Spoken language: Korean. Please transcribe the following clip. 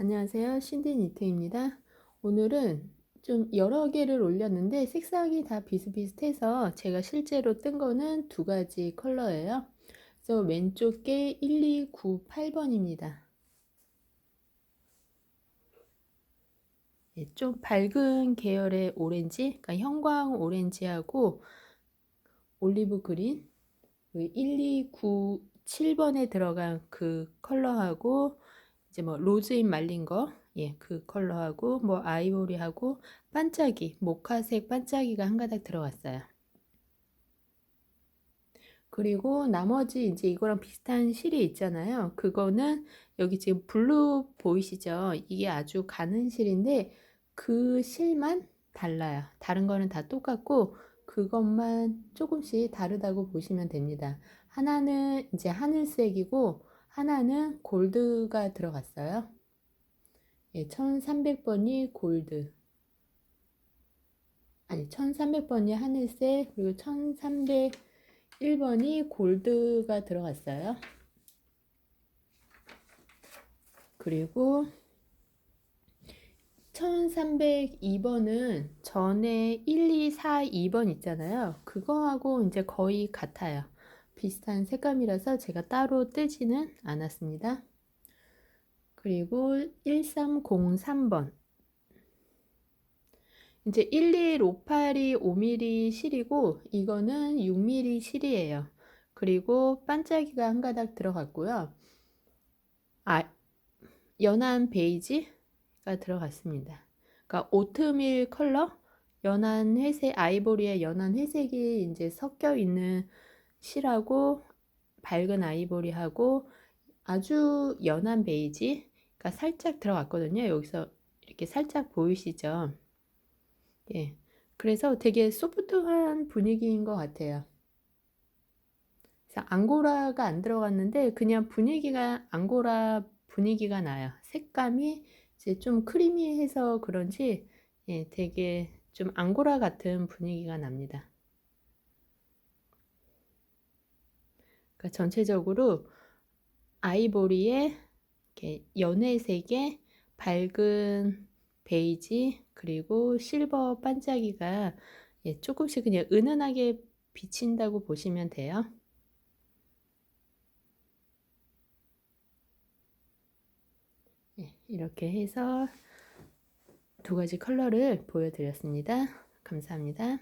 안녕하세요. 신디 니트입니다. 오늘은 좀 여러 개를 올렸는데 색상이 다 비슷비슷해서 제가 실제로 뜬 거는 두 가지 컬러예요. 그래서 왼쪽 게 1298번입니다. 예, 좀 밝은 계열의 오렌지, 그러니까 형광 오렌지하고 올리브 그린, 1297번에 들어간 그 컬러하고 이제 뭐 로즈인 말린 거, 예, 그 컬러하고 뭐 아이보리하고 반짝이, 모카색 반짝이가 한 가닥 들어갔어요. 그리고 나머지 이제 이거랑 비슷한 실이 있잖아요. 그거는 여기 지금 블루 보이시죠? 이게 아주 가는 실인데 그 실만 달라요. 다른 거는 다 똑같고 그것만 조금씩 다르다고 보시면 됩니다. 하나는 이제 하늘색이고 하나는 골드가 들어갔어요. 예, 1300번이 골드. 아니, 1300번이 하늘색, 그리고 1301번이 골드가 들어갔어요. 그리고 1302번은 전에 1, 2, 4, 2번 있잖아요. 그거하고 이제 거의 같아요. 비슷한 색감이라서 제가 따로 뜨지는 않았습니다. 그리고 1303번. 이제 1158이 5mm 실이고 이거는 6mm 실이에요. 그리고 반짝이가 한 가닥 들어갔고요. 아, 연한 베이지가 들어갔습니다. 그러니까 오트밀 컬러, 연한 회색, 아이보리의 연한 회색이 이제 섞여 있는 실하고 밝은 아이보리하고 아주 연한 베이지가 살짝 들어갔거든요. 여기서 이렇게 살짝 보이시죠? 예. 그래서 되게 소프트한 분위기인 것 같아요. 앙고라가 안 들어갔는데 그냥 분위기가 앙고라 분위기가 나요. 색감이 이제 좀 크리미해서 그런지 예, 되게 좀 앙고라 같은 분위기가 납니다. 그러니까 전체적으로 아이보리에 연회색의 밝은 베이지 그리고 실버 반짝이가 예, 조금씩 그냥 은은하게 비친다고 보시면 돼요. 예, 이렇게 해서 두 가지 컬러를 보여드렸습니다. 감사합니다.